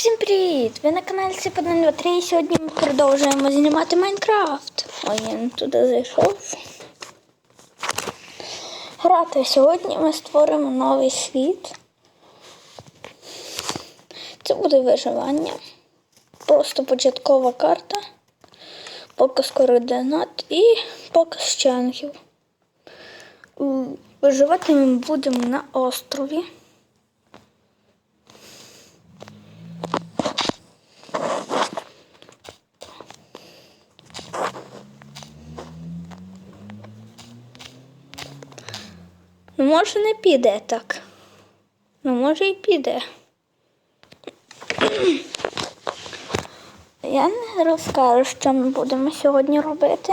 Всім привіт! Ви на каналі Сіп123 і сьогодні ми продовжуємо знімати Майнкрафт. Ой, я не туди зайшов. Грати. Сьогодні ми створимо новий світ. Це буде виживання. Просто початкова карта, показ координат і показ чангів. Виживати ми будемо на острові. Може, не піде так. Ну, може і піде. Я не розкажу, що ми будемо сьогодні робити.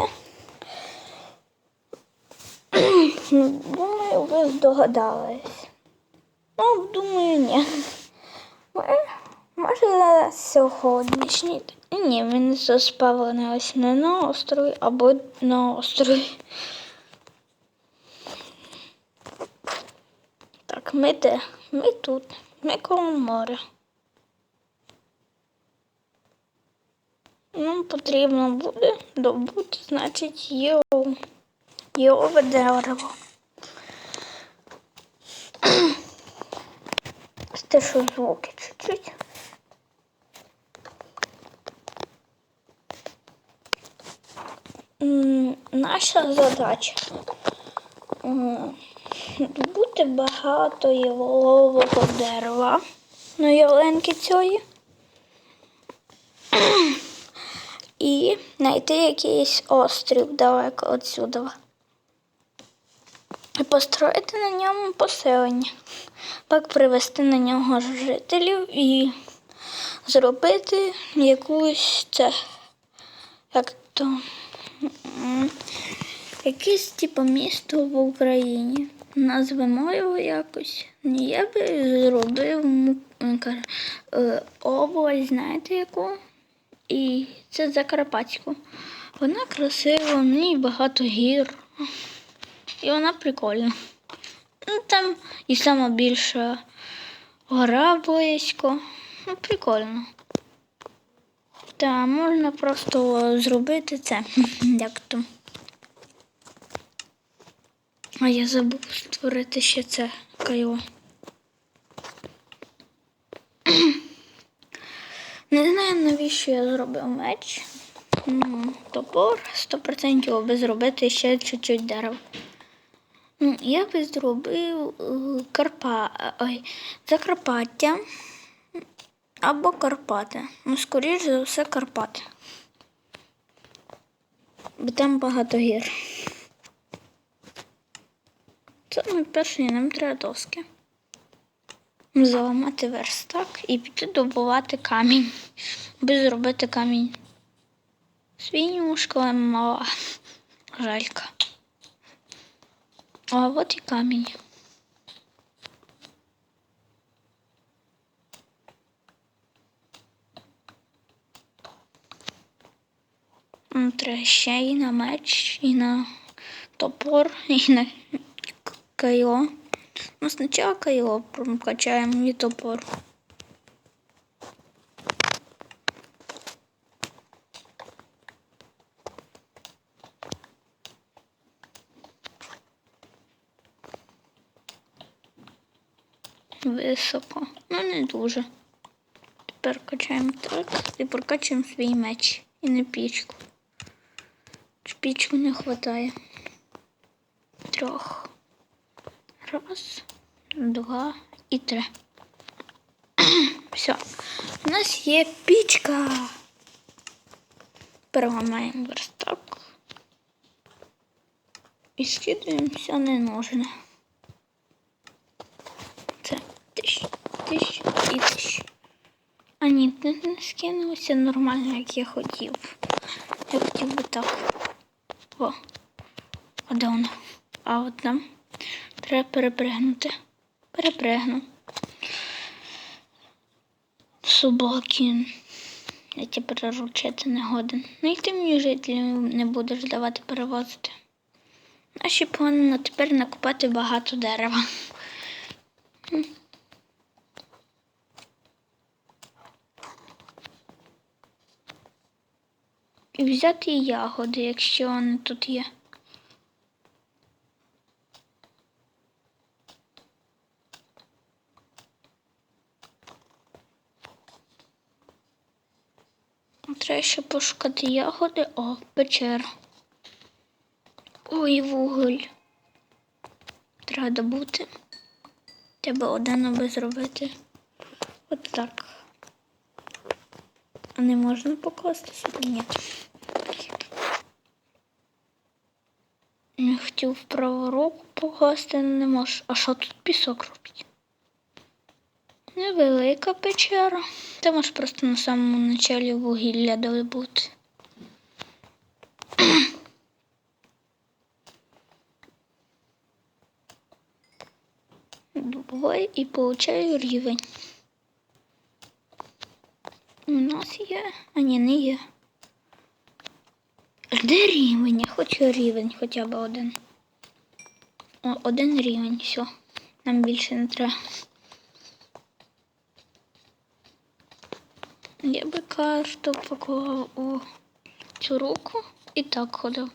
Ну, Думаю, ви здогадались. Ну, думаю, ні. Може, сьогоднішній. Ні, ми не заспавнились не на острові або на острові. Так, ми де? Ми тут. Ми коло моря. Нам потрібно буде добути, значить, йоу. Йове дерево. Стишу звуки чуть-чуть. Наша задача м, добути багато ялового дерева на ялинки цієї. І знайти якийсь острів далеко відсюди. І построїти на ньому поселення. Так привести на нього жителів і зробити якусь це. Як то. Якесь типу місто в Україні. Назвемо його якось. Ні, Я би зробив е, е, область, знаєте яку? І це Закарпатську. Вона красива, в ній багато гір. І вона прикольна. Ну, там і сама більша гора близько. Ну, прикольно. Та можна просто зробити це. Як то. А я забув створити ще це кайло. Не знаю, навіщо я зробив меч. Ну, Топор 100% аби зробити ще чуть-чуть дерева. Я би зробив е, Карпа... Ой, Закарпаття або Карпати. Ну, скоріш за все, Карпати. Бо там багато гір. Це найперше, нам треба доски. Заламати верстак і піти добувати камінь. Аби зробити камінь. Свинюшка мала. Жалька. А от і камінь. Треба ще і на меч, і на топор, і на кайло. Ну, спочатку кайло прокачаємо і топор. Високо. Ну, не дуже. Тепер качаємо так і прокачуємо свій меч і не пічку. Ж Пічку не вистачає. Трьох. Раз, два і три. Все. У нас є пічка. Переламаємо верстак. І скидаємо все ненужне. Це тисяч, тисяч і тисяч. А ні, не, не скинулося нормально, як я хотів. Я хотів би так. О, а де воно? А от там. Треба перепригнути. Перепригну. Собаки. Я тебе переручити не годен. Ну і ти мені жителів не будеш давати перевозити. Наші плани на тепер накопати багато дерева. І взяти ягоди, якщо вони тут є. Треба ще пошукати ягоди. О, печера. Ой, вуголь. Треба добути. Треба один аби зробити. От так. А не можна покласти сюди? Ні. Я хотів праву руку покласти, не можу. А що тут пісок робить? Невелика печера. Ти можеш просто на самому началі вугілля добути. Добувай і получаю рівень. У нас є. А ні, не є. Де рівень? Я хочу рівень хоча б один. О, один рівень, все. Нам більше не треба. Я би карту поклав у цю руку і так ходив.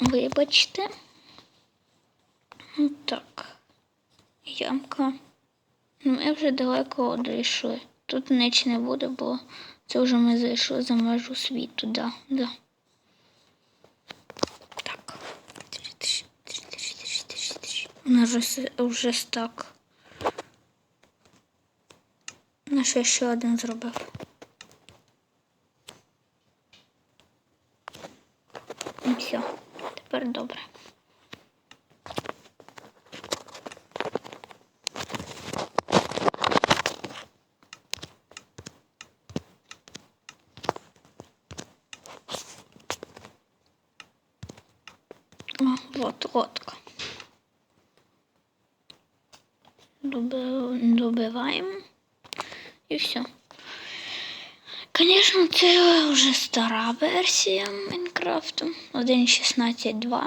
Вибачте. Так. Ямка. Ми вже далеко дійшли. Тут ніч не буде, бо це вже ми зайшли за межу світу, да, да. Так. У нас вже, с- вже стак. На що ще один зробив. І все. Тепер добре. О, вот лодка. Доби- Добиваємо. І все. Звісно, це вже стара версія Майнкрафту. 1.16.2.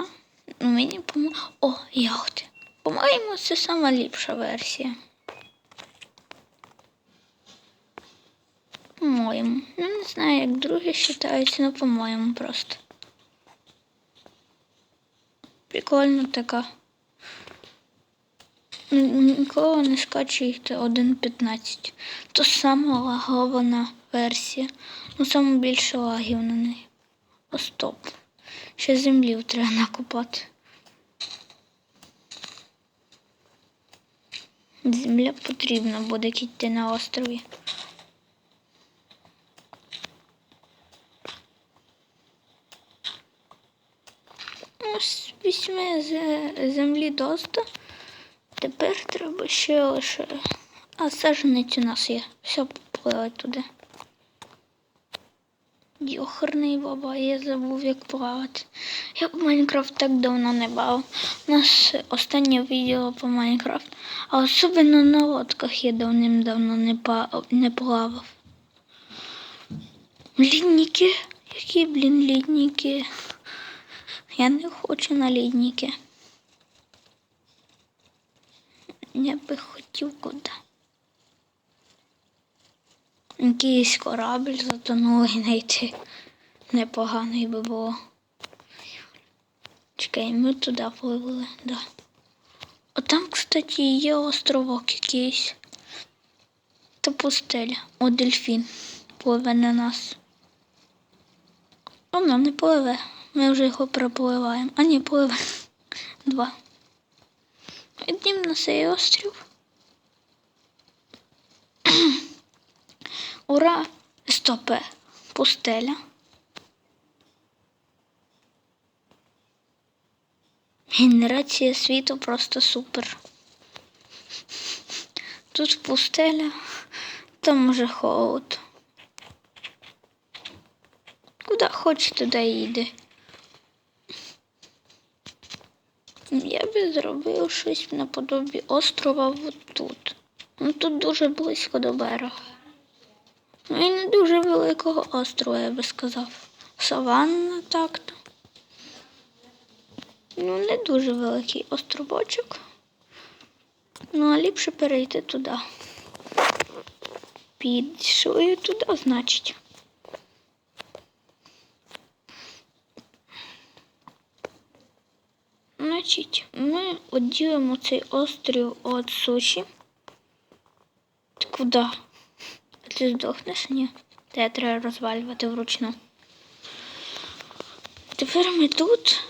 Ну, мені по О, ягоди. По-моєму, це сама ліпша версія. По-моєму. Ну, не знаю, як другі вважаються, але по-моєму просто. Прикольно така. Ніколи не скачуйте 1.15. То сама лагована версія. Ну, саме більше лагів на неї. О, стоп. Ще землі треба накопати. Земля потрібна буде йти на острові. З вісьми землі доста. Тепер треба ще лише. А саженець у нас є. Все попливе туди. Йохарний баба, я забув, як плавати. Я в Майнкрафт так давно не бав. У нас останнє відео по Майнкрафт. А особливо на лодках я давним-давно не, не плавав. Лідники? Які, блін, лідники? Я не хочу на лідники. Я би хотів куди. Якийсь корабль затонув і знайти непоганий би було. Чекай, ми туди пливли, да. О, там, кстати, є островок якийсь. Та пустеля. О, дельфін пливе на нас. Воно не пливе. Ми вже його пропливаємо. А ні, пливе. Два. Йдемо на цей острів. Ура! Стопе. Пустеля. Генерація світу просто супер. Тут пустеля, там уже холод. Куди хочеш, туди їде. Я би зробив щось наподобі острова от тут. Ну тут дуже близько до берега. Ну і не дуже великого острова, я би сказав. Саванна так-то. Ну, не дуже великий островочок. Ну, а ліпше перейти туди. Пішли туди, значить. Значить, ми відділимо цей острів від суші. Куди? Ти здохнеш? Ні. Те треба розвалювати вручну. Тепер ми тут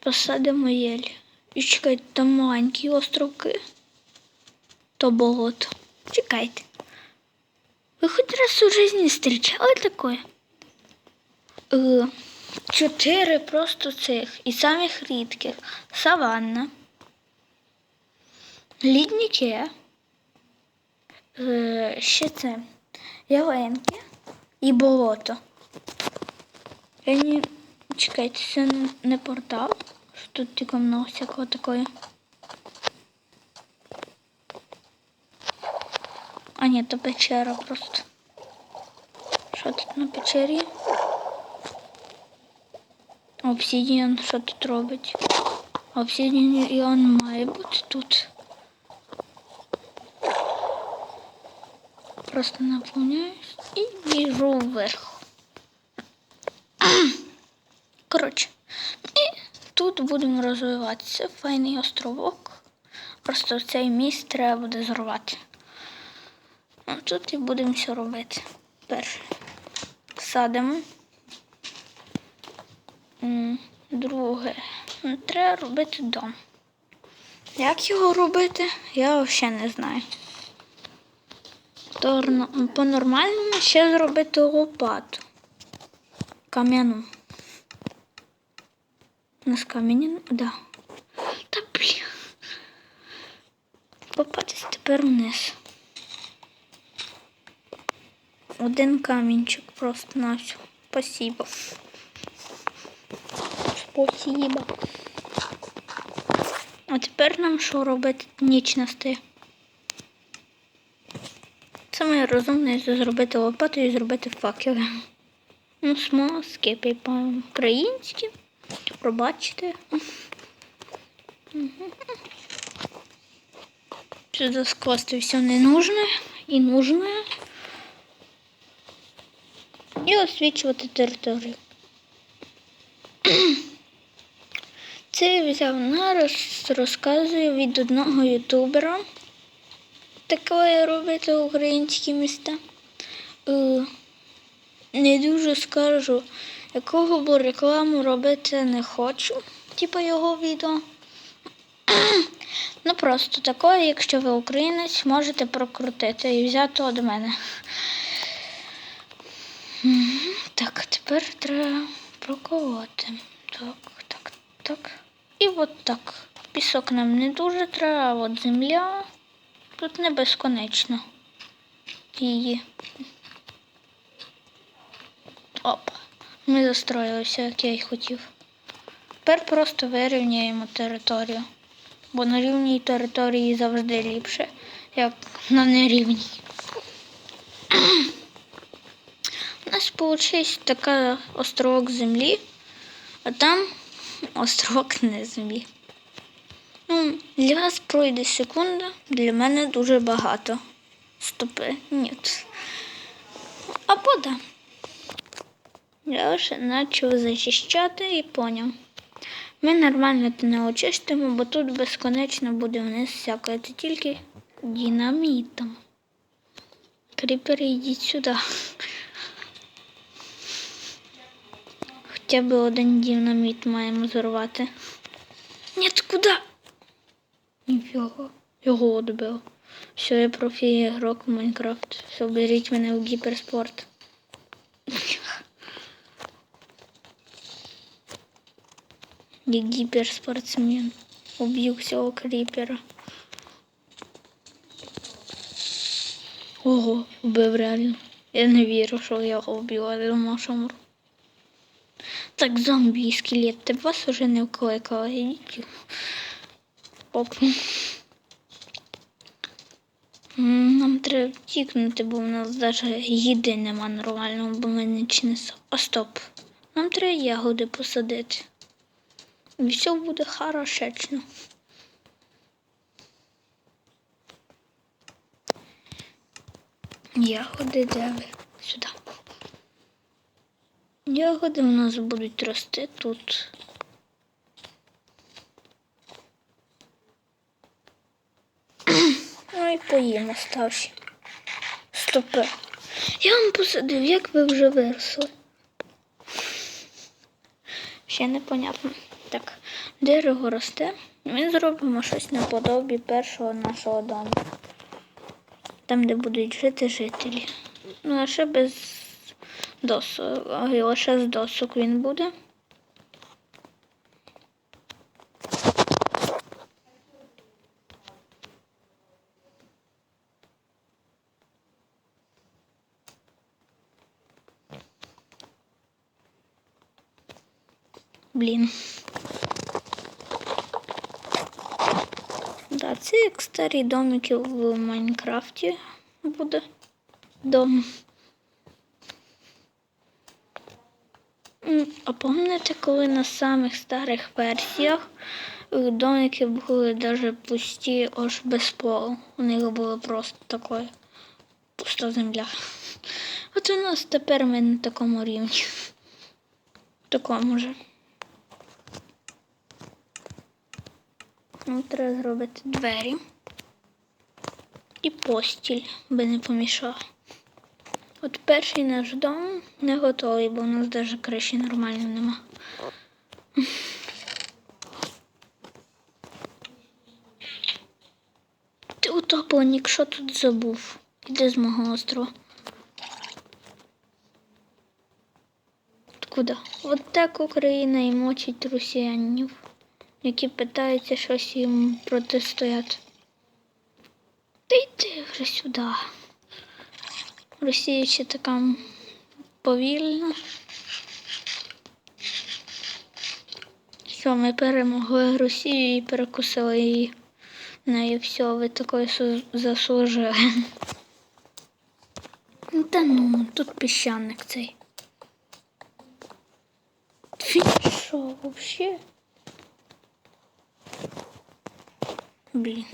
посадимо єль. І чекайте, там маленькі островки. То болото. Чекайте. Ви хоч раз у житті зустрічали таке? Е, Чотири просто цих і самих рідких. Саванна. Лідніки. Е, ще це. Ялинки і болото. Я не... Чекайте, це не, портал. Що тут тільки много всякого такого. А ні, то печера просто. Що тут на печері? Обсидіан, що тут робить? Обсидіан має бути тут. Просто наповняюсь і біжу вверх. Коротше, і тут будемо розвиватися. Файний островок. Просто цей міст треба буде зрувати. Тут і будемо все робити. Перше. Садимо. Друге. Треба робити дом. Як його робити, я взагалі не знаю. По-нормальному ще зробити лопату. Кам'яну. У нас кам'яні, да. Та блін. Попатись тепер вниз. Один камінчик просто на все. Спасибо. Спасибо. А тепер нам що робити? Ніч настає. Саме розумне зробити лопату і зробити факели. Ну, смазки по-українськи. Пробачте. Сюди скласти все ненужне і нужне. І освічувати територію. Це я взяв нараз, розказую від одного ютубера. Таке робити українські міста. Е, Не дуже скажу, якого бо рекламу робити не хочу, типу його відео. Ну просто такое, якщо ви українець, можете прокрутити і взяти від мене. Так, тепер треба проколоти. Так, так, так. І от так. Пісок нам не дуже треба, а от земля тут не безконечно. Її. Оп. Ми застроїлися, як я й хотів. Тепер просто вирівняємо територію. Бо на рівній території завжди ліпше, як на нерівній. У нас вийшов така островок землі, а там островок не землі. Ну, для вас пройде секунда, для мене дуже багато. Стопи, ні. Або да. Я вже почав зачищати і поняв. Ми нормально це не очистимо, бо тут безконечно буде вниз всякое. Це тільки динамітом. Кріпери, йдіть сюди. Хоча б один динаміт маємо зорвати. Ні, куди? Ніфіга. Його відбив. Все, я профі ігрок в Майнкрафт. Все, беріть мене в гіперспорт. Я гіперспортсмен. Уб'ю всього кріпера. Ого, вбив реально. Я не вірю, що я його вбив, але думав, що мру. Так, зомбі і скелети вас уже не вкликали. Ідіть попну. Нам треба втікнути, бо в нас навіть їди нема нормального, бо ми не чинеса. А стоп. Нам треба ягоди посадити. І все буде хорошечно. Ягоди де ви? Сюди. Ягоди у нас будуть рости тут. Ну і поїмо ставші. Стопи. Я вам посадив, як ви вже виросли. Ще непонятно. Так, дерево росте. Ми зробимо щось наподобі першого нашого дому. Там, де будуть жити жителі. Ну, а ще без досок. А лише з досок він буде. Блін. Да, це як старі домики в Майнкрафті буде дом. А пам'ятаєте, коли на самих старих версіях домики були навіть пусті, аж без полу. У них було просто таке пуста земля. От у нас тепер ми на такому рівні. Такому же. Ну, треба зробити двері і постіль, би не помішав. От перший наш дом не готовий, бо у нас навіть криші нормально нема. Ти утопленник, що тут забув? Іди з мого острова. Куди? От так Україна і мочить росіянів, які питаються щось їм протистояти. Та йди вже сюди. Росія ще така повільна. Що ми перемогли Росію і перекусили її. В неї все, ви такої заслужили. Ну, Та ну, тут піщаник цей. Ти що, вообще? Блін.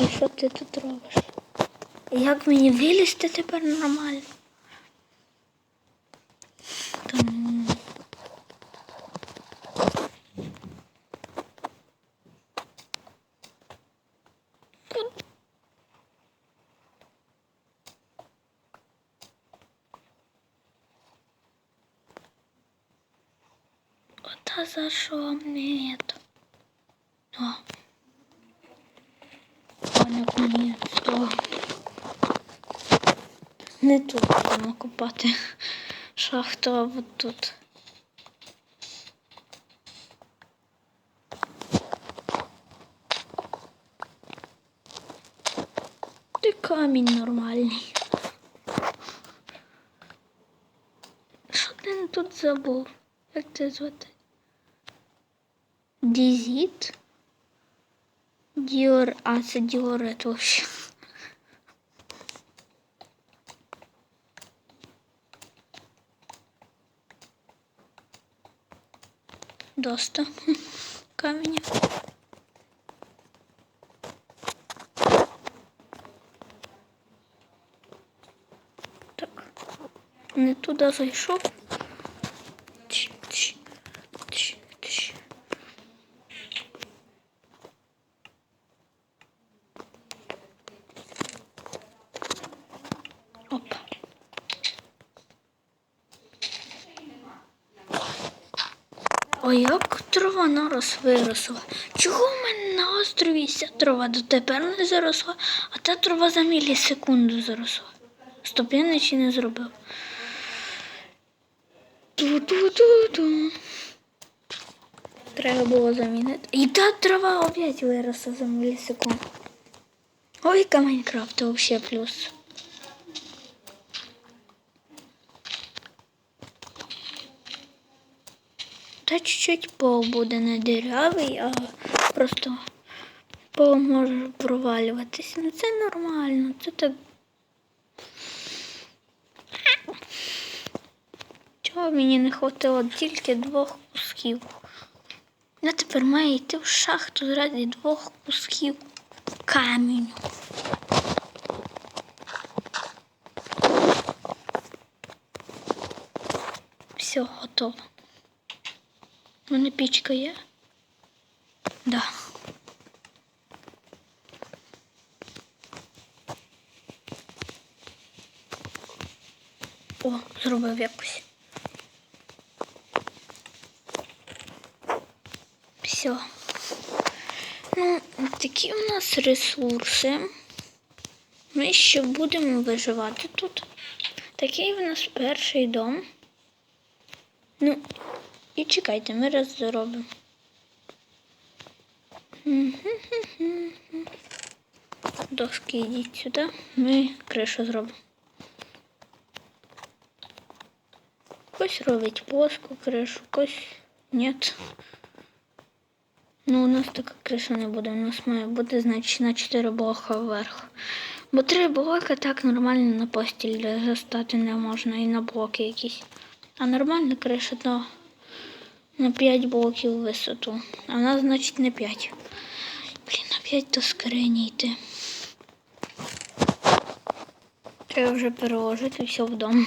І що ти тут робиш? Як мені вилізти тепер нормально? Та ну. Ота за що мені это? О. О, наконец-то. Не тут будемо копати шахту, а от тут. Ти камінь нормальний. Що ти тут забув? Як це звати? Дізіт? Діор, а це Діор, це вообще. Доста каменя. Так, не туди зайшов. Тш, тш, тш, тш. Опа. Ой, як нараз виросла. Чого в мене на острові ця трава дотепер не заросла, а та трава за мілісекунду заросла. Стоп, я наче не зробив. Ту-ту-ту-ту. Треба було замінити. І та трава опять виросла за мілісекунду. Ой, Майнкрафт вообще плюс. Та чуть-чуть пол буде не дирявий, а просто пол може провалюватися. Ну це нормально, це так. Чого мені не хватило тільки двох кусків? Я тепер маю йти в шахту заради двох кусків. камінь. Все, готово. У мене пічка є? Да. О, зробив якось. Все. Ну, такі у нас ресурси. Ми ще будемо виживати тут. Такий у нас перший дом. Ну, і чекайте, ми раз зробимо. Доски йдіть сюди, ми кришу зробимо. Хтось робить плоску кришу, хтось ні. Ну, у нас така криша не буде, у нас має бути, значить, на 4 блока вверх. Бо 3 блока так нормально на постіль застати не можна і на блоки якісь. А нормальна криша то на 5 блоків висоту. А у нас, значить, не 5. Блін, на 5 до скрині йти. Треба вже переложити все в дом.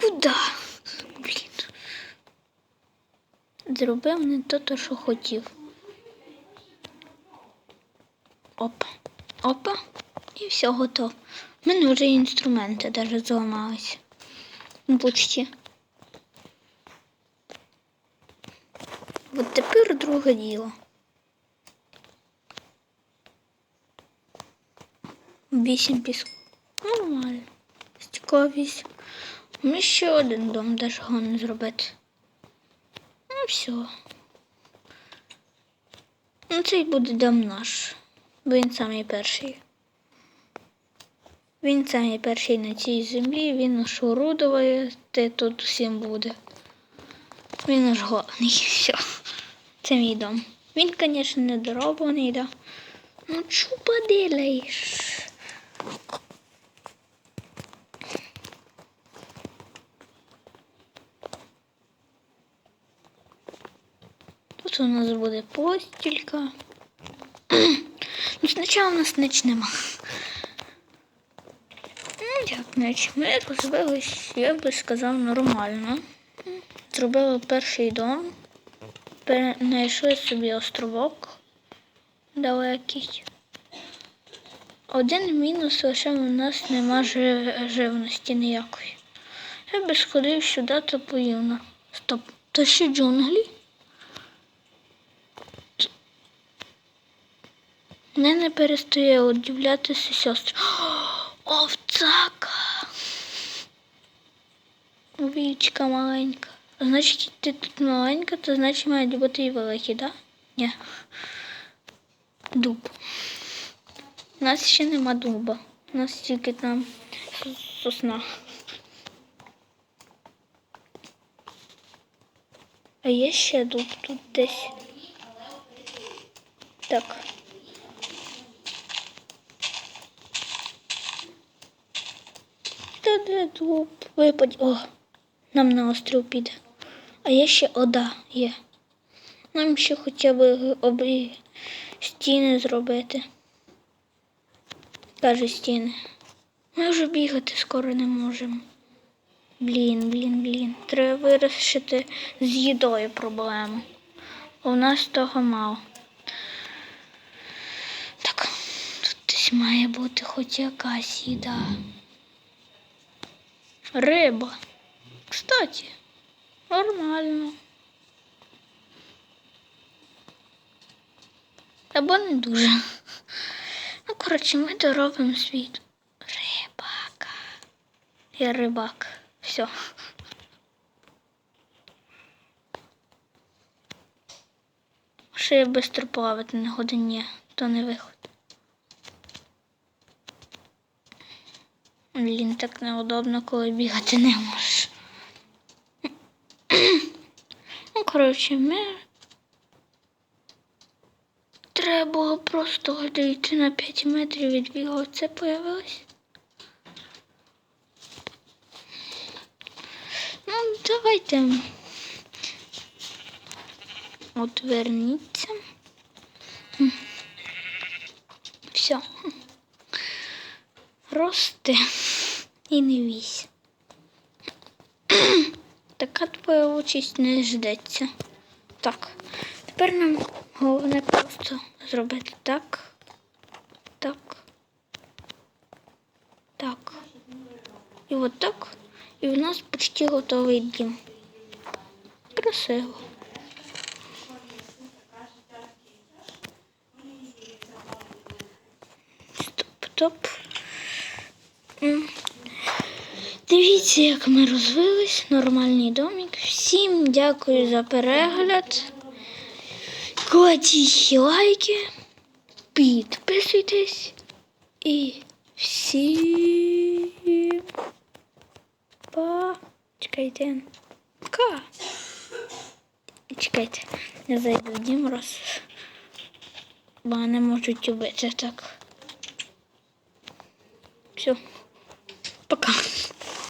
Куда? Блін. Зробив не то, то, що хотів. Опа. Опа. І все готово. У мене вже інструменти навіть зламалися. Ну, Почти. От тепер друге діло. Вісім піску. Нормально. Стекло вісім. Ми ще один дом даже не зробити. Ну все. Ну, цей буде дом наш. Бо він самий перший. Він самий перший на цій землі, він аж орудує, те тут всім буде. Він аж головний. Все. Це мій дом. Він, звісно, не дороблений, да. Ну, чого поделаєш? Тут у нас буде постілька. Ну, спочатку у нас ніч нема. Ну, як ніч? Ми розвились, я би сказав, нормально. Зробили перший дом. Знайшли собі островок далекий. Один мінус лише у нас нема жи- живності ніякої. Я би сходив сюди та поїв на. Стоп, то ще джунглі? Не не перестає удивлятися сестри. Овцака. Вічка маленька. Значить, ти тут маленька, то значить мають бути і великі, так? Да? Ні. Дуб. У нас ще нема дуба. У нас тільки там сосна. А є ще дуб тут десь. Так. Та де дуб? Випадь. О, нам на острів піде. А є ще ода є. Нам ще хоча б обі стіни зробити. Каже стіни. Ми вже бігати скоро не можемо. Блін, блін, блін. Треба вирішити з їдою проблему. У нас того мало. Так, тут десь має бути хоч якась їда. Риба. Кстати, нормально. Або не дуже. Ну, коротше, ми доробимо світ. Рибака. Я рибак. Все. Ще я швидко плавати на годині, то не виход. Блін, так неудобно, коли бігати не можеш. ну, коротше, ми треба було просто дійти на 5 метрів від бігу. Це появилось. Ну, давайте отверніться. Все. Рости і не вісь. Така твоя участь не ждеться. Так. Тепер нам головне просто зробити так. Так. Так. І от так. І в нас почти готовий дім. Красиво. Стоп-топ. М. Дивіться, як ми розвились. Нормальний домик. Всім дякую за перегляд. Кладіть лайки, підписуйтесь і всім па. Чекайте. Пока. Чекайте, я зайду дім раз. Бо не можуть убити так.